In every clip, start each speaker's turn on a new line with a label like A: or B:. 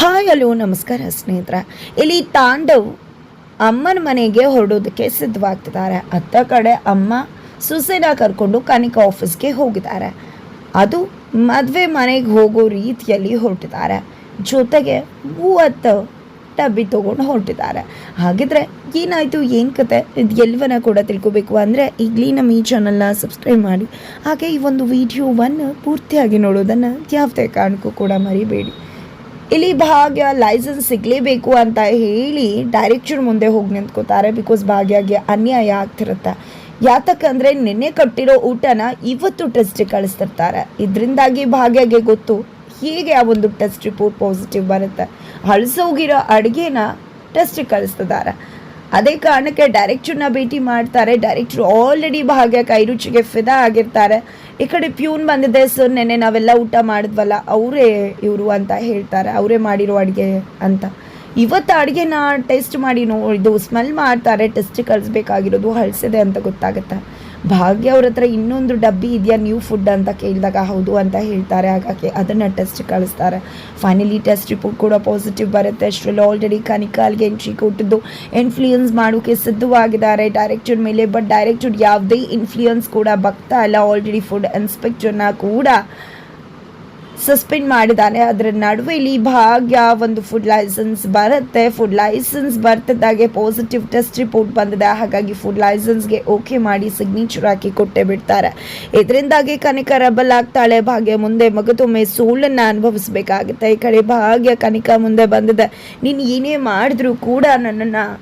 A: Hi, hello, ನಮಸ್ಕಾರ ಸ್ನೇಹಿತರ. ಇಲ್ಲಿ ತಾಂಡವ್ ಅಮ್ಮನ ಮನೆಗೆ ಹೊರಡೋದಕ್ಕೆ ಸಿದ್ಧವಾಗ್ತಿದ್ದಾರೆ. ಅತ್ತ ಕಡೆ ಅಮ್ಮ ಸುಸೈನ ಕರ್ಕೊಂಡು ಕನಿಕಾ ಆಫೀಸ್ಗೆ ಹೋಗಿದ್ದಾರೆ. ಅದು ಮದುವೆ ಮನೆಗೆ ಹೋಗೋ ರೀತಿಯಲ್ಲಿ ಹೊರಟಿದ್ದಾರೆ. ಜೊತೆಗೆ ಮೂವತ್ತು ಡಬ್ಬಿ ತೊಗೊಂಡು ಹೊರಟಿದ್ದಾರೆ. ಹಾಗಿದ್ರೆ ಏನಾಯಿತು, ಏನು ಕತೆ? ಇದು ಎಲ್ಲವನ್ನ ಕೂಡ ತಿಳ್ಕೊಬೇಕು ಅಂದರೆ ಈಗಲೇ ನಮ್ಮ ಈ ಚಾನಲ್ನ ಸಬ್ಸ್ಕ್ರೈಬ್ ಮಾಡಿ. ಹಾಗೆ ಈ ಒಂದು ವಿಡಿಯೋವನ್ನು ಪೂರ್ತಿಯಾಗಿ ನೋಡೋದನ್ನು ಯಾವುದೇ ಕಾರಣಕ್ಕೂ ಕೂಡ ಮರಿಬೇಡಿ. ಇಲ್ಲಿ ಭಾಗ್ಯ ಲೈಸೆನ್ಸ್ ಸಿಗಲೇಬೇಕು ಅಂತ ಹೇಳಿ ಡೈರೆಕ್ಟರ್ ಮುಂದೆ ಹೋಗಿ ನಿಂತ್ಕೋತಾರೆ ಬಿಕಾಸ್ ಭಾಗ್ಯಗೆ ಅನ್ಯಾಯ ಆಗ್ತಿರುತ್ತೆ. ಯಾತಕ್ಕಂದ್ರೆ ನಿನ್ನೆ ಕಟ್ಟಿರೋ ಊಟನ ಇವತ್ತು ಟೆಸ್ಟಿಗೆ ಕಳಿಸ್ತಿರ್ತಾರೆ. ಇದರಿಂದಾಗಿ ಭಾಗ್ಯಗೆ ಗೊತ್ತು ಹೀಗೆ ಆ ಒಂದು ಟೆಸ್ಟ್ ರಿಪೋರ್ಟ್ ಪಾಸಿಟಿವ್ ಬರುತ್ತೆ. ಹಳಸೋಗಿರೋ ಅಡುಗೆನ ಟೆಸ್ಟಿಗೆ ಕಳಿಸ್ತಿದ್ದಾರೆ. ಅದೇ ಕಾರಣಕ್ಕೆ ಡೈರೆಕ್ಟ್ರನ್ನ ಭೇಟಿ ಮಾಡ್ತಾರೆ. ಡೈರೆಕ್ಟ್ರು ಆಲ್ರೆಡಿ ಭಾಗ್ಯ ಕೈ ರುಚಿಗೆ ಫಿದಾ ಆಗಿರ್ತಾರೆ. ಈ ಕಡೆ ಪ್ಯೂನ್ ಬಂದಿದೆ. ಸರ್ ನೆನ್ನೆ ನಾವೆಲ್ಲ ಊಟ ಮಾಡಿದ್ವಲ್ಲ, ಅವರೇ ಇವರು ಅಂತ ಹೇಳ್ತಾರೆ. ಅವರೇ ಮಾಡಿರೋ ಅಡುಗೆ ಅಂತ. ಇವತ್ತು ಅಡುಗೆನ ಟೇಸ್ಟ್ ಮಾಡಿ ನೋ ಇದು ಸ್ಮೆಲ್ ಮಾಡ್ತಾರೆ. ಟೆಸ್ಟ್ ಕಳಿಸ್ಬೇಕಾಗಿರೋದು, ಹಳಸಿದೆ ಅಂತ ಗೊತ್ತಾಗುತ್ತೆ. ಭಾಗ್ಯ ಅವ್ರ ಹತ್ರ ಇನ್ನೊಂದು ಡಬ್ಬಿ ಇದೆಯಾ ನ್ಯೂ ಫುಡ್ ಅಂತ ಕೇಳಿದಾಗ ಹೌದು ಅಂತ ಹೇಳ್ತಾರೆ. ಹಾಗಾಗಿ ಅದನ್ನು ಟೆಸ್ಟ್ ಕಳಿಸ್ತಾರೆ. ಫೈನಲಿ ಟೆಸ್ಟ್ ರಿಪೋರ್ಟ್ ಕೂಡ ಪಾಸಿಟಿವ್ ಬರುತ್ತೆ. ಅಷ್ಟರಲ್ಲಿ ಆಲ್ರೆಡಿ ಕನಿಕಾಲ್ಗೆ ಎಂಟ್ರಿ ಕೊಟ್ಟಿದ್ದು. ಇನ್ಫ್ಲೂಯೆನ್ಸ್ ಮಾಡೋಕ್ಕೆ ಸಿದ್ಧವಾಗಿದ್ದಾರೆ ಡೈರೆಕ್ಟರ್ ಮೇಲೆ. ಬಟ್ ಡೈರೆಕ್ಟರ್ ಯಾವುದೇ ಇನ್ಫ್ಲೂಯೆನ್ಸ್ ಕೂಡ ಬಗ್ತಾ ಇಲ್ಲ ಆಲ್ರೆಡಿ ಫುಡ್ ಇನ್ಸ್ಪೆಕ್ಟರ್ನ ಕೂಡ ಸಸ್ಪೆಂಡ್ ಮಾಡಿದ್ದಾನೆ. ಅದರ ನಡುವೆ ಇಲ್ಲಿ ಭಾಗ್ಯ ಒಂದು ಫುಡ್ ಲೈಸೆನ್ಸ್ ಬರುತ್ತೆ. ಫುಡ್ ಲೈಸೆನ್ಸ್ ಬರ್ತಿದ್ದಾಗೆ ಪಾಸಿಟಿವ್ ಟೆಸ್ಟ್ ರಿಪೋರ್ಟ್ ಬಂದಿದೆ. ಹಾಗಾಗಿ ಫುಡ್ ಲೈಸೆನ್ಸ್ಗೆ ಓಕೆ ಮಾಡಿ ಸಿಗ್ನೇಚರ್ ಹಾಕಿ ಕೊಟ್ಟೆ ಬಿಡ್ತಾರೆ. ಇದರಿಂದಾಗಿ ಕನಿಕ ರಬಲ್ ಆಗ್ತಾಳೆ. ಭಾಗ್ಯ ಮುಂದೆ ಮಗದೊಮ್ಮೆ ಸೋಲನ್ನು ಅನುಭವಿಸಬೇಕಾಗುತ್ತೆ. ಈ ಕಡೆ ಭಾಗ್ಯ ಕನಿಕ ಮುಂದೆ ಬಂದಿದೆ. ನೀನು ಏನೇ ಮಾಡಿದ್ರು ಕೂಡ ನನ್ನನ್ನು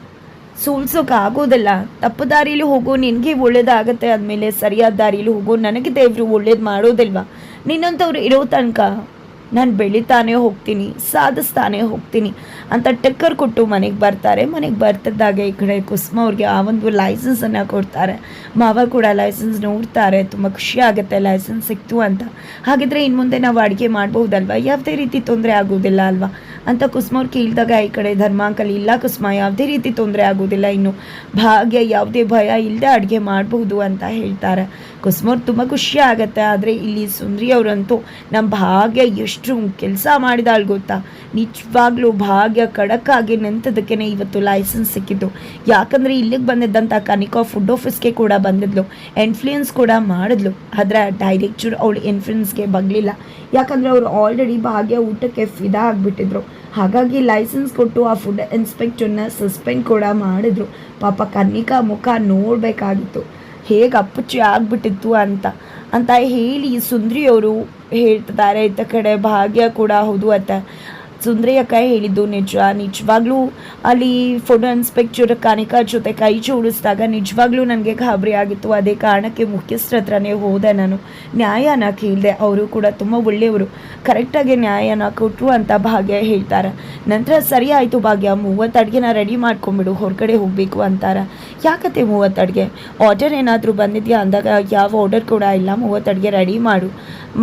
A: ಸೋಲ್ಸೋಕ್ಕಾಗೋದಿಲ್ಲ ತಪ್ಪು ದಾರಿಯಲ್ಲಿ ಹೋಗೋ. ನಿನಗೆ ಒಳ್ಳೇದಾಗುತ್ತೆ ಆದಮೇಲೆ ಸರಿಯಾದ ದಾರಿಯಲ್ಲಿ ಹೋಗೋ. ನನಗೆ ದೇವರು ಒಳ್ಳೇದು ಮಾಡೋದಿಲ್ವಾ? ನಿನ್ನಂಥವ್ರು ಇರೋ ತನಕ ನಾನು ಬೆಳಿತಾನೆ ಹೋಗ್ತೀನಿ, ಸಾಧಿಸ್ತಾನೆ ಹೋಗ್ತೀನಿ ಅಂತ ಟಕ್ಕರ್ ಕೊಟ್ಟು ಮನೆಗೆ ಬರ್ತಾರೆ. ಮನೆಗೆ ಬರ್ತಿದ್ದಾಗ ಈ ಕಡೆ ಕುಸುಮ ಅವ್ರಿಗೆ ಆ ಒಂದು ಲೈಸೆನ್ಸನ್ನು ಕೊಡ್ತಾರೆ. ಮಾವ ಕೂಡ ಲೈಸೆನ್ಸ್ ನೋಡ್ತಾರೆ, ತುಂಬ ಖುಷಿ ಆಗುತ್ತೆ ಲೈಸೆನ್ಸ್ ಸಿಕ್ತು ಅಂತ. ಹಾಗಿದ್ರೆ ಇನ್ನು ಮುಂದೆ ನಾವು ಅಡುಗೆ ಮಾಡ್ಬೋದಲ್ವಾ ಯಾವುದೇ ರೀತಿ ತೊಂದರೆ ಆಗೋದಿಲ್ಲ ಅಲ್ವಾ? ಅಂತ ಕುಸುಮವ್ರು ಕೇಳಿದಾಗ, ಈ ಕಡೆ ಧರ್ಮಾಂಕಲ್ ಇಲ್ಲ ಕುಸುಮ, ಯಾವುದೇ ರೀತಿ ತೊಂದರೆ ಆಗೋದಿಲ್ಲ ಇನ್ನು ಭಾಗ್ಯ, ಯಾವುದೇ ಭಯ ಇಲ್ಲದೆ ಅಡುಗೆ ಮಾಡಬಹುದು ಅಂತ ಹೇಳ್ತಾರೆ. ಕುಸುಮವ್ರು ತುಂಬ ಖುಷಿ ಆಗುತ್ತೆ. ಆದರೆ ಇಲ್ಲಿ ಸುಂದ್ರಿ ಅವರಂತೂ ನಮ್ಮ ಭಾಗ್ಯ ಎಷ್ಟು ಕೆಲಸ ಮಾಡಿದಾಳ್ ಗೊತ್ತಾ? ನಿಜವಾಗ್ಲೂ ಭಾಗ್ಯ ಖಡಕ್ಕಾಗಿ ನಿಂತದಕ್ಕೆ ಇವತ್ತು ಲೈಸೆನ್ಸ್ ಸಿಕ್ಕಿದ್ದು. ಯಾಕಂದರೆ ಇಲ್ಲಿಗೆ ಬಂದಿದ್ದಂಥ ಕನಿಕಾ ಫುಡ್ ಆಫೀಸ್ಗೆ ಕೂಡ ಬಂದಿದ್ಲು. ಇನ್ಫ್ಲೂಯೆನ್ಸ್ ಕೂಡ ಮಾಡಿದ್ಲು. ಆದರೆ ಡೈರೆಕ್ಟರ್ ಅವಳು ಇನ್ಫ್ಲೂಯೆನ್ಸ್ಗೆ ಬಗ್ಲಿಲ್ಲ. ಯಾಕಂದರೆ ಅವರು ಆಲ್ರೆಡಿ ಭಾಗ್ಯ ಊಟಕ್ಕೆ ಫಿದಾ ಆಗಿಬಿಟ್ಟಿದ್ರು. ಹಾಗಾಗಿ ಲೈಸೆನ್ಸ್ ಕೊಟ್ಟು ಆ ಫುಡ್ ಇನ್ಸ್ಪೆಕ್ಟರ್ನ ಸಸ್ಪೆಂಡ್ ಕೂಡ ಮಾಡಿದ್ರು. ಪಾಪ ಕನ್ನಿಕಾ ಮುಖ ನೋಡಬೇಕಾಗಿತ್ತು. ಹೇಗೆ ಅಪ್ಪುಚ್ಚಿ ಆಗ್ಬಿಟ್ಟಿತ್ತು ಅಂತ. ಅಂತ ಹೇಳಿ ಸುಂದ್ರಿಯವರು ಹೇಳ್ತಿದ್ದಾರೆ. ಇತ್ತ ಕಡೆ ಭಾಗ್ಯ ಕೂಡ ಹೌದು ಅಂತ ಸುಂದ್ರಿ ಕೈ ಹೇಳಿದ್ದು ನಿಜ, ನಿಜವಾಗ್ಲೂ ಅಲ್ಲಿ ಫುಡ್ ಇನ್ಸ್ಪೆಕ್ಟರ್ ಕನಿಕಾ ಜೊತೆ ಕೈ ಜೋಡಿಸಿದಾಗ ನಿಜವಾಗ್ಲೂ ನನಗೆ ಗಾಬರಿ ಆಗಿತ್ತು. ಅದೇ ಕಾರಣಕ್ಕೆ ಮುಖ್ಯಸ್ಥರ ಹತ್ರನೇ ಹೋದೆ ನಾನು. ನ್ಯಾಯನ ಕೇಳಿದೆ. ಅವರು ಕೂಡ ತುಂಬ ಒಳ್ಳೆಯವರು. ಕರೆಕ್ಟಾಗಿ ನ್ಯಾಯನ ಕೊಟ್ಟರು ಅಂತ ಭಾಗ್ಯ ಹೇಳ್ತಾರೆ. ನಂತರ ಸರಿ ಆಯಿತು ಭಾಗ್ಯ, ಮೂವತ್ತು ಅಡುಗೆನ ರೆಡಿ ಮಾಡ್ಕೊಂಬಿಡು ಹೊರಗಡೆ ಹೋಗಬೇಕು ಅಂತಾರೆ. ಯಾಕತ್ತೆ ಮೂವತ್ತು ಅಡುಗೆ? ಆರ್ಡರ್ ಏನಾದರೂ ಬಂದಿದೆಯಾ? ಅಂದಾಗ, ಯಾವ ಆರ್ಡರ್ ಕೂಡ ಇಲ್ಲ. ಮೂವತ್ತು ಅಡುಗೆ ರೆಡಿ ಮಾಡು.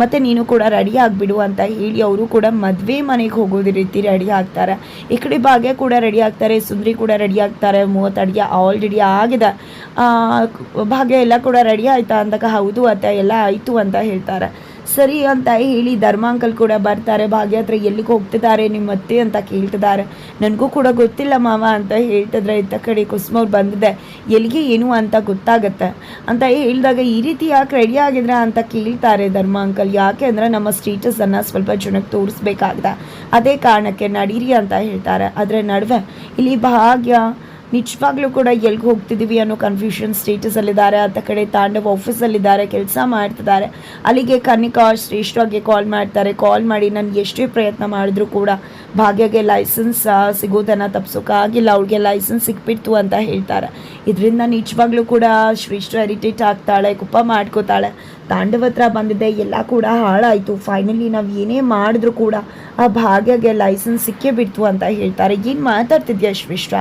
A: ಮತ್ತು ನೀನು ಕೂಡ ರೆಡಿ ಆಗಿಬಿಡು ಅಂತ ಹೇಳಿ ಅವರು ಕೂಡ ಮದುವೆ ಮನೆಗೆ ಹೋಗೋದು ರೀತಿ ರೆಡಿ ಆಗ್ತಾರೆ. ಈ ಕಡೆ ಭಾಗ್ಯ ಕೂಡ ರೆಡಿ ಆಗ್ತಾರೆ, ಸುಂದ್ರಿ ಕೂಡ ರೆಡಿ ಆಗ್ತಾರೆ, ಮೂವತ್ತು ಅಡುಗೆ ಆಲ್ರೆಡಿ ಆಗಿದೆ. ಭಾಗ್ಯ ಎಲ್ಲ ಕೂಡ ರೆಡಿ ಆಯ್ತಾ ಅಂದಾಗ ಹೌದು ಅಂತ ಎಲ್ಲ ಆಯಿತು ಅಂತ ಹೇಳ್ತಾರೆ. ಸರಿ ಅಂತ ಹೇಳಿ ಧರ್ಮಾಂಕಲ್ ಕೂಡ ಬರ್ತಾರೆ, ಭಾಗ್ಯ ಹತ್ರ ಎಲ್ಲಿಗೆ ಹೋಗ್ತಿದ್ದಾರೆ ನಿಮ್ಮ ಅತ್ತೆ ಅಂತ ಕೇಳ್ತಿದ್ದಾರೆ. ನನಗೂ ಕೂಡ ಗೊತ್ತಿಲ್ಲ ಮಾವ ಅಂತ ಹೇಳ್ತಿದ್ರೆ ಇತ್ತ ಕಡೆ ಕುಸುಮವ್ರು ಬಂದಿದೆ. ಎಲ್ಲಿಗೆ ಏನು ಅಂತ ಗೊತ್ತಾಗತ್ತೆ. ಅಂತ ಹೇಳಿದಾಗ ಈ ರೀತಿ ಯಾಕೆ ರೆಡಿ ಆಗಿದ್ರ ಅಂತ ಕೇಳ್ತಾರೆ ಧರ್ಮಾಂಕಲ್. ಯಾಕೆ ಅಂದರೆ ನಮ್ಮ ಸ್ಟೇಟಸನ್ನು ಸ್ವಲ್ಪ ಜನಕ್ಕೆ ತೋರಿಸ್ಬೇಕಾಗಿದೆ. ಅದೇ ಕಾರಣಕ್ಕೆ ನಡೀರಿ ಅಂತ ಹೇಳ್ತಾರೆ. ಅದರ ನಡುವೆ ಇಲ್ಲಿ ಭಾಗ್ಯ ನಿಜವಾಗ್ಲೂ ಕೂಡ ಎಲ್ಗೆ ಹೋಗ್ತಿದ್ದೀವಿ ಅನ್ನೋ ಕನ್ಫ್ಯೂಷನ್ ಸ್ಟೇಟಸಲ್ಲಿದ್ದಾರೆ ಅತ್ತ ಕಡೆ ತಾಂಡವ್ ಆಫೀಸಲ್ಲಿದ್ದಾರೆ ಕೆಲಸ ಮಾಡ್ತಿದ್ದಾರೆ. ಅಲ್ಲಿಗೆ ಕನಿಕಾ ಶ್ರೇಷ್ಠವಾಗಿ ಕಾಲ್ ಮಾಡ್ತಾರೆ. ಕಾಲ್ ಮಾಡಿ ನಾನು ಎಷ್ಟೇ ಪ್ರಯತ್ನ ಮಾಡಿದ್ರು ಕೂಡ ಭಾಗ್ಯಗೆ ಲೈಸೆನ್ಸ್ ಸಿಗೋದನ್ನು ತಪ್ಸೋಕ್ಕಾಗಿಲ್ಲ ಅವಳಿಗೆ ಲೈಸೆನ್ಸ್ ಸಿಕ್ಬಿಡ್ತು ಅಂತ ಹೇಳ್ತಾರೆ. ಇದರಿಂದ ನಿಜವಾಗ್ಲೂ ಕೂಡ ಶ್ರೇಷ್ಠ ಇರಿಟೇಟ್ ಆಗ್ತಾಳೆ ಕುಪ್ಪ ಮಾಡ್ಕೋತಾಳೆ. ತಾಂಡವ ಹತ್ರ ಬಂದಿದೆ ಎಲ್ಲ ಕೂಡ ಹಾಳಾಯಿತು. ಫೈನಲಿ ನಾವು ಏನೇ ಮಾಡಿದ್ರು ಕೂಡ ಆ ಭಾಗ್ಯಗೆ ಲೈಸೆನ್ಸ್ ಸಿಕ್ಕೇ ಬಿಡ್ತು ಅಂತ ಹೇಳ್ತಾರೆ. ಏನು ಮಾತಾಡ್ತಿದ್ಯಾ ಶ್ರೇಷ್ಠ?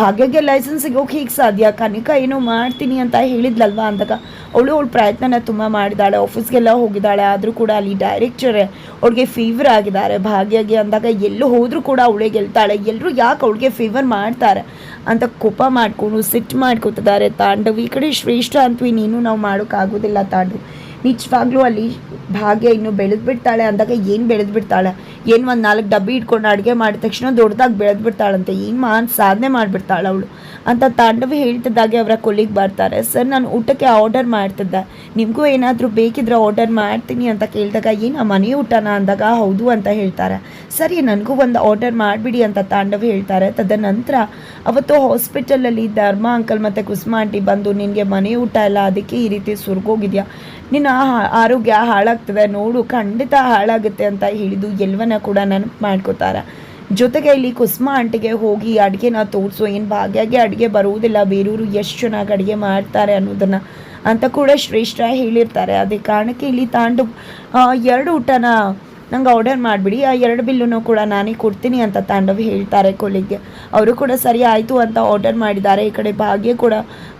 A: ಭಾಗ್ಯಗೆ ಲೈಸೆನ್ಸ್ ಹೋಗಿ ಹೀಗೆ ಸಾಧ್ಯ ಕನಿಕ ಏನೋ ಮಾಡ್ತೀನಿ ಅಂತ ಹೇಳಿದ್ಲಲ್ವಾ ಅಂದಾಗ. ಅವಳು ಅವಳು ಪ್ರಯತ್ನನ ತುಂಬ ಮಾಡಿದಾಳೆ. ಆಫೀಸ್ಗೆಲ್ಲ ಹೋಗಿದ್ದಾಳೆ ಆದರೂ ಕೂಡ ಅಲ್ಲಿ ಡೈರೆಕ್ಟರ್ ಅವಳಿಗೆ ಫೀವರ್ ಆಗಿದ್ದಾರೆ. ಭಾಗ್ಯಗೆ ಅಂದಾಗ ಎಲ್ಲೂ ಹೋದರೂ ಕೂಡ ಅವಳೇ ಗೆಲ್ತಾಳೆ. ಎಲ್ಲರೂ ಯಾಕೆ ಅವಳಿಗೆ ಫೀವರ್ ಮಾಡ್ತಾರೆ? ಅಂತ ಕೋಪ ಮಾಡ್ಕೊಂಡು ಸಿಟ್ಟು ಮಾಡ್ಕೋತಿದ್ದಾರೆ. ತಾಂಡವಿ, ಈ ಕಡೆ ಶ್ರೇಷ್ಠ ಅಂತೀವಿ ನೀನು ನಾವು ಮಾಡೋಕ್ಕಾಗೋದಿಲ್ಲ ತಾಂಡವ್. ನಿಜವಾಗ್ಲೂ ಅಲ್ಲಿ ಭಾಗ್ಯ ಇನ್ನು ಬೆಳೆದು ಬಿಡ್ತಾಳೆ ಅಂದಾಗ ಏನು ಬೆಳೆದು ಬಿಡ್ತಾಳೆ ಏನು ಒಂದು ನಾಲ್ಕು ಡಬ್ಬಿ ಇಟ್ಕೊಂಡು ಅಡುಗೆ ಮಾಡಿದ ತಕ್ಷಣ ದೊಡ್ಡದಾಗಿ ಬೆಳೆದು ಬಿಡ್ತಾಳಂತೆ ಏನು ಮಾನ್ ಸಾಧನೆ ಮಾಡಿಬಿಡ್ತಾಳೆ ಅವಳು. ಅಂತ ತಾಂಡವ ಹೇಳ್ತಿದ್ದಾಗೆ ಅವರ ಕೊಲ್ಲಿಗೆ ಬರ್ತಾರೆ. ಸರ್, ನಾನು ಊಟಕ್ಕೆ ಆರ್ಡರ್ ಮಾಡ್ತಿದ್ದೆ. ನಿಮಗೂ ಏನಾದರೂ ಬೇಕಿದ್ರೆ ಆರ್ಡರ್ ಮಾಡ್ತೀನಿ ಅಂತ ಕೇಳಿದಾಗ, ಏನು ಮನೆ ಊಟನ? ಅಂದಾಗ ಹೌದು ಅಂತ ಹೇಳ್ತಾರೆ. ಸರಿ, ನನಗೂ ಒಂದು ಆರ್ಡರ್ ಮಾಡಿಬಿಡಿ ಅಂತ ತಾಂಡವ ಹೇಳ್ತಾರೆ. ತದನಂತರ ಅವತ್ತು ಹಾಸ್ಪಿಟಲಲ್ಲಿ ಧರ್ಮ ಅಂಕಲ್ ಮತ್ತು ಕುಸುಮ ಆಂಟಿ ಬಂದು, ನಿನಗೆ ಮನೆ ಊಟ ಎಲ್ಲ ಅದಕ್ಕೆ ಈ ರೀತಿ ಸುರ್ಗೋಗಿದ್ಯಾ? ನಿನ್ನ ಆ- ಆರೋಗ್ಯ ಹಾಳಾಗ್ತದೆ, ನೋಡು, ಖಂಡಿತ ಹಾಳಾಗುತ್ತೆ ಅಂತ ಹೇಳಿದ್ದು ಎಲ್ಲವನ್ನ ಕೂಡ ನೆನಪು ಮಾಡ್ಕೋತಾರೆ. ಜೊತೆಗೆ ಇಲ್ಲಿ ಕುಸುಮ ಆಂಟಿಗೆ ಹೋಗಿ ಅಡುಗೆನ ತೋರಿಸು, ಏನು ಭಾಗ್ಯಾಗೆ ಅಡುಗೆ ಬರುವುದಿಲ್ಲ ಬೇರೆಯವರು ಎಷ್ಟು ಚೆನ್ನಾಗಿ ಅಡುಗೆ ಮಾಡ್ತಾರೆ ಅನ್ನೋದನ್ನು ಅಂತ ಕೂಡ ಶ್ರೇಷ್ಠ ಹೇಳಿರ್ತಾರೆ. ಅದೇ ಕಾರಣಕ್ಕೆ ಇಲ್ಲಿ ತಾಂಡು ಎರಡು ಊಟನ ನಂಗೆ ಆರ್ಡರ್ ಮಾಡಿಬಿಡಿ. ಆ ಎರಡು ಬಿಲ್ಲುನೂ ಕೂಡ ನಾನೇ ಕೊಡ್ತೀನಿ ಅಂತ ತಾಂಡವ್ ಹೇಳ್ತಾರೆ ಕೊಲ್ಲಿಗೆ ಅವರು ಕೂಡ ಸರಿ ಆಯಿತು ಅಂತ ಆರ್ಡರ್ ಮಾಡಿದ್ದಾರೆ. ಈ ಕಡೆ ಭಾಗ್ಯ ಕೂಡ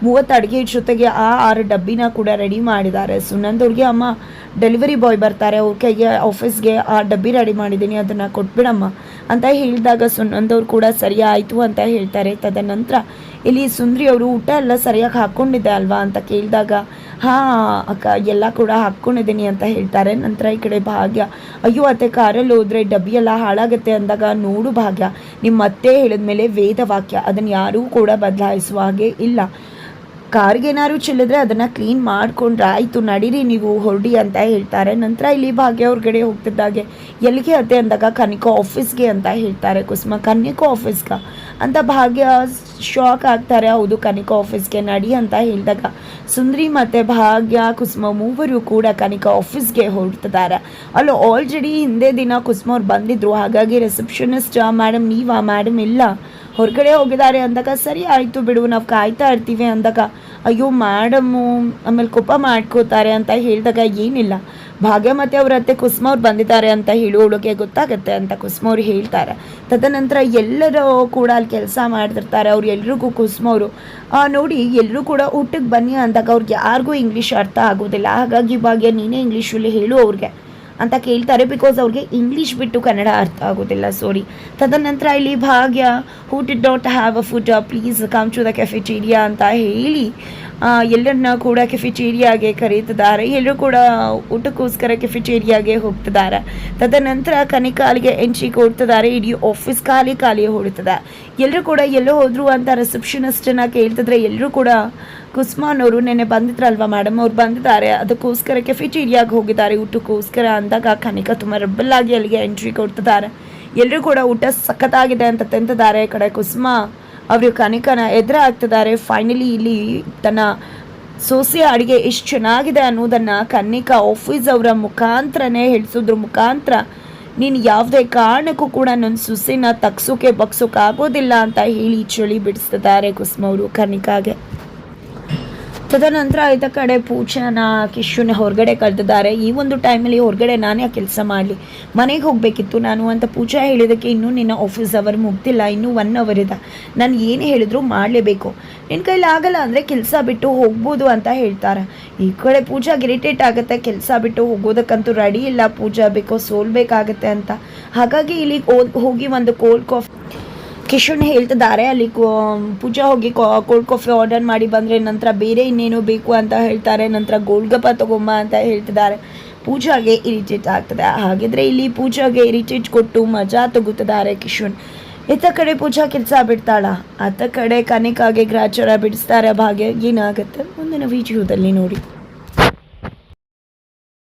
A: ಮೂವತ್ತು ಅಡುಗೆ ಜೊತೆಗೆ ಆ ಆರು ಡಬ್ಬಿನ ಕೂಡ ರೆಡಿ ಮಾಡಿದ್ದಾರೆ. ಸುನಂದವ್ರಿಗೆ ಅಮ್ಮ ಡೆಲಿವರಿ ಬಾಯ್ ಬರ್ತಾರೆ. ಅವ್ರ ಕೈಗೆ ಆಫೀಸ್ಗೆ ಆ ಡಬ್ಬಿ ರೆಡಿ ಮಾಡಿದ್ದೀನಿ. ಅದನ್ನು ಕೊಟ್ಬಿಡಮ್ಮ ಅಂತ ಹೇಳಿದಾಗ ಸುನಂದವ್ರು ಕೂಡ ಸರಿ ಆಯಿತು ಅಂತ ಹೇಳ್ತಾರೆ. ತದನಂತರ ಇಲ್ಲಿ ಸುಂದ್ರಿ ಅವರು ಊಟ ಎಲ್ಲ ಸರಿಯಾಗಿ ಹಾಕ್ಕೊಂಡಿದ್ದೆ ಅಲ್ವಾ ಅಂತ ಕೇಳಿದಾಗ, ಹಾಂ, ಅಕ್ಕ, ಎಲ್ಲ ಕೂಡ ಹಾಕ್ಕೊಂಡಿದ್ದೀನಿ ಅಂತ ಹೇಳ್ತಾರೆ. ನಂತರ ಈ ಕಡೆ ಭಾಗ್ಯ, ಅಯ್ಯೋ, ಅತ್ತೆ ಕಾರಲ್ಲಿ ಹೋದ್ರೆ ಡಬ್ಬಿ ಎಲ್ಲ ಹಾಳಾಗುತ್ತೆ ಅಂದಾಗ ನೋಡು ಭಾಗ್ಯ, ನಿಮ್ಮ ಅತ್ತೆ ಹೇಳಿದ್ಮೇಲೆ ವೇದವಾಕ್ಯ ಅದನ್ನು ಯಾರೂ ಕೂಡ ಬದಲಾಯಿಸುವ ಹಾಗೆ ಇಲ್ಲ. ಕಾರ್ಗೆ ಏನಾದ್ರು ಚೆಲ್ಲಿದ್ರೆ ಅದನ್ನು ಕ್ಲೀನ್ ಮಾಡ್ಕೊಂಡ್ರೆ ಆಯಿತು, ನಡೀರಿ ನೀವು, ಹೊರಡಿ ಅಂತ ಹೇಳ್ತಾರೆ. ನಂತರ ಇಲ್ಲಿ ಭಾಗ್ಯ ಹೊರಗಡೆ ಹೋಗ್ತಿದ್ದಾಗೆ, ಎಲ್ಲಿಗೆ ಅತ್ತೆ? ಅಂದಾಗ, ಕನಿಕಾ ಆಫೀಸ್ಗೆ ಅಂತ ಹೇಳ್ತಾರೆ ಕುಸುಮ. ಕನಿಕಾ ಆಫೀಸ್ಗ ಅಂತ ಭಾಗ್ಯ ಶಾಕ್ ಆಗ್ತಾರೆ, ಹೌದು ಕನಿಕಾ ಆಫೀಸ್ಗೆ ನಡಿ ಅಂತ ಹೇಳಿದಾಗ ಸುಂದ್ರಿ ಮತ್ತು ಭಾಗ್ಯ, ಕುಸುಮ ಮೂವರು ಕೂಡ ಕನಿಕಾ ಆಫೀಸ್ಗೆ ಹೊರಡ್ತಿದ್ದಾರೆ. ಅಲ್ಲಿ ಆಲ್ರೆಡಿ ಹಿಂದೆ ದಿನ ಕುಸುಮ ಅವ್ರು ಬಂದಿದ್ರು. ಹಾಗಾಗಿ ರಿಸೆಪ್ಷನಿಸ್ಟ್ ಮೇಡಮ್ ನೀವಾ? ಮೇಡಮ್ ಇಲ್ಲ. ಹೊರಗಡೆ ಹೋಗಿದ್ದಾರೆ ಅಂದಾಗ, ಸರಿ, ಆಯಿತು ಬಿಡು, ನಾವು ಕಾಯ್ತಾ ಇರ್ತೀವಿ ಅಂದಾಗ, ಅಯ್ಯೋ ಮೇಡಮ್ಮು ಆಮೇಲೆ ಕೋಪ ಮಾಡ್ಕೋತಾರೆ ಅಂತ ಹೇಳಿದಾಗ, ಏನಿಲ್ಲ. ಭಾಗ್ಯ ಮತ್ತು ಅವ್ರ ಅತ್ತೆ ಕುಸುಮ ಅವ್ರು ಬಂದಿದ್ದಾರೆ ಅಂತ ಹೇಳುವಳಿಗೆ ಗೊತ್ತಾಗುತ್ತೆ ಅಂತ ಕುಸುಮ ಅವ್ರು ಹೇಳ್ತಾರೆ. ತದನಂತರ ಎಲ್ಲರೂ ಕೂಡ ಅಲ್ಲಿ ಕೆಲಸ ಮಾಡ್ತಿರ್ತಾರೆ. ಅವ್ರು ಎಲ್ರಿಗೂ ಕುಸುಮ ಅವರು ನೋಡಿ ಎಲ್ಲರೂ ಕೂಡ ಊಟಕ್ಕೆ ಬನ್ನಿ ಅಂದಾಗ ಅವ್ರಿಗೆ ಯಾರಿಗೂ ಇಂಗ್ಲೀಷ್ ಅರ್ಥ ಆಗೋದಿಲ್ಲ. ಹಾಗಾಗಿ ಭಾಗ್ಯ, ನೀನೇ ಇಂಗ್ಲೀಷಲ್ಲಿ ಹೇಳು ಅವ್ರಿಗೆ ಅಂತ ಕೇಳ್ತಾರೆ. ಬಿಕಾಸ್ ಅವ್ರಿಗೆ ಇಂಗ್ಲೀಷ್ ಬಿಟ್ಟು ಕನ್ನಡ ಅರ್ಥ ಆಗೋದಿಲ್ಲ. ಸಾರಿ ತದನಂತರ ಇಲ್ಲಿ Bhagya who did not have a food please come to the cafeteria ಅಂತ ಹೇಳಿ ಎಲ್ಲರನ್ನ ಕೂಡ ಕೆಫಿಟೇರಿಯಾಗೆ ಕರೀತಿದ್ದಾರೆ ಎಲ್ಲರೂ ಕೂಡ ಊಟಕ್ಕೋಸ್ಕರ ಕೆಫಿಟೇರಿಯಾಗೆ ಹೋಗ್ತಿದ್ದಾರೆ. ತದನಂತರ ಕನಿಕಾಲಿಗೆ ಎಂಟ್ರಿ ಕೊಡ್ತಿದ್ದಾರೆ. ಇಡೀ ಆಫೀಸ್ ಖಾಲಿ ಖಾಲಿ ಹೊಡಿತದೆ ಎಲ್ಲರೂ ಕೂಡ ಎಲ್ಲೋ ಹೋದ್ರು ಅಂತ ರಿಸೆಪ್ಷನಿಸ್ಟನ್ನ ಕೇಳ್ತಿದ್ರೆ ಎಲ್ಲರೂ ಕೂಡ ಕುಸ್ಮಾನ್ ಅವರು ನೆನೆ ಬಂದಿದ್ರಲ್ವಾ ಮೇಡಮ್ ಅವ್ರು ಬಂದಿದ್ದಾರೆ. ಅದಕ್ಕೋಸ್ಕರ ಕೆಫಿಟೇರಿಯಾಗಿ ಹೋಗಿದ್ದಾರೆ. ಊಟಕ್ಕೋಸ್ಕರ ಅಂದಾಗ ಕನಿಕಾ ತುಂಬ ರಬ್ಬಲ್ಲಾಗಿ ಅಲ್ಲಿಗೆ ಎಂಟ್ರಿ ಕೊಡ್ತಿದ್ದಾರೆ. ಎಲ್ಲರೂ ಕೂಡ ಊಟ ಸಖತ್ತಾಗಿದೆ ಅಂತ ತಿಂತಿದ್ದಾರೆ. ಕಡೆ ಕುಸುಮ ಅವರು ಕನಿಕನ ಎದುರು ಆಗ್ತಿದ್ದಾರೆ ಫೈನಲಿ ಇಲ್ಲಿ ತನ್ನ ಸೋಸಿಯ ಅಡುಗೆ ಎಷ್ಟು ಚೆನ್ನಾಗಿದೆ ಅನ್ನೋದನ್ನು ಕನ್ನಿಕ ಆಫೀಸ್ ಅವರ ಮುಖಾಂತರನೇ ಹೇಳಿಸೋದ್ರ. ಮುಖಾಂತರ, ನೀನು ಯಾವುದೇ ಕಾರಣಕ್ಕೂ ಕೂಡ ನನ್ನ ಸೊಸೆನ ತಗ್ಸೋಕೆ ಬಗ್ಸೋಕ್ಕಾಗೋದಿಲ್ಲ ಅಂತ ಹೇಳಿ ಚಳಿ ಬಿಡಿಸ್ತಿದ್ದಾರೆ ಕುಸುಮ ಅವರು ಕನ್ನಿಕಾಗೆ. ತದನಂತರ ಆಯ್ತ ಕಡೆ ಪೂಜಾನ, ಕಿಶುನ ಹೊರಗಡೆ ಕರೆದಿದ್ದಾರೆ. ಈ ಒಂದು ಟೈಮಲ್ಲಿ ಹೊರಗಡೆ ನಾನೇ ಕೆಲಸ ಮಾಡಲಿ. ಮನೆಗೆ ಹೋಗಬೇಕಿತ್ತು ನಾನು ಅಂತ ಪೂಜಾ ಹೇಳಿದ್ದಕ್ಕೆ ಇನ್ನೂ ನಿನ್ನ ಆಫೀಸ್ ಅವರ್ ಮುಗ್ದಿಲ್ಲ, ಇನ್ನೂ ಒನ್ ಅವರ್ ಇದೆ. ನಾನು ಏನು ಹೇಳಿದ್ರು ಮಾಡಲೇಬೇಕು. ನಿನ್ನ ಕೈಲಿ ಆಗಲ್ಲ ಅಂದರೆ ಕೆಲಸ ಬಿಟ್ಟು ಹೋಗ್ಬೋದು ಅಂತ ಹೇಳ್ತಾರೆ. ಈ ಕಡೆ ಪೂಜಾಗೆ ಇರಿಟೇಟ್ ಆಗುತ್ತೆ, ಕೆಲಸ ಬಿಟ್ಟು ಹೋಗೋದಕ್ಕಂತೂ ರೆಡಿ ಇಲ್ಲ ಪೂಜಾ ಬೇಕೋ ಸೋಲ್ಬೇಕಾಗತ್ತೆ ಅಂತ. ಹಾಗಾಗಿ ಇಲ್ಲಿ ಹೋಗಿ ಒಂದು ಕೋಲ್ಡ್ ಕಾಫಿ ಕಿಶನ್ ಹೇಳ್ತಿದ್ದಾರೆ. ಅಲ್ಲಿ ಪೂಜಾ ಹೋಗಿ ಕೋಲ್ಡ್ ಕಾಫಿ ಆರ್ಡರ್ ಮಾಡಿ ಬಂದರೆ ನಂತರ ಬೇರೆ ಇನ್ನೇನು ಬೇಕು ಅಂತ ಹೇಳ್ತಾರೆ. ನಂತರ ಗೋಲ್ಗಪ್ಪ ತಗೊಂಬ ಅಂತ ಹೇಳ್ತಿದ್ದಾರೆ. ಪೂಜಾಗೆ ಇರಿಟೇಟ್ ಆಗ್ತದೆ. ಹಾಗಿದ್ರೆ ಇಲ್ಲಿ ಪೂಜಾಗೆ ಇರಿಟೇಟ್ ಕೊಟ್ಟು ಮಜಾ ತಗೋತಿದ್ದಾರೆ ಕಿಶನ್ ಇತ್ತ ಕಡೆ ಪೂಜಾ ಕೆಲಸ ಬಿಡ್ತಾಳ? ಆತ ಕಡೆ ಕನಿಕಾಗೆ ಗ್ರಾಚಾರ ಬಿಡಿಸ್ತಾರೆ. ಭಾಗ್ಯ, ಏನಾಗುತ್ತೆ? ಮುಂದಿನ ವಿಡಿಯೋದಲ್ಲಿ ನೋಡಿ.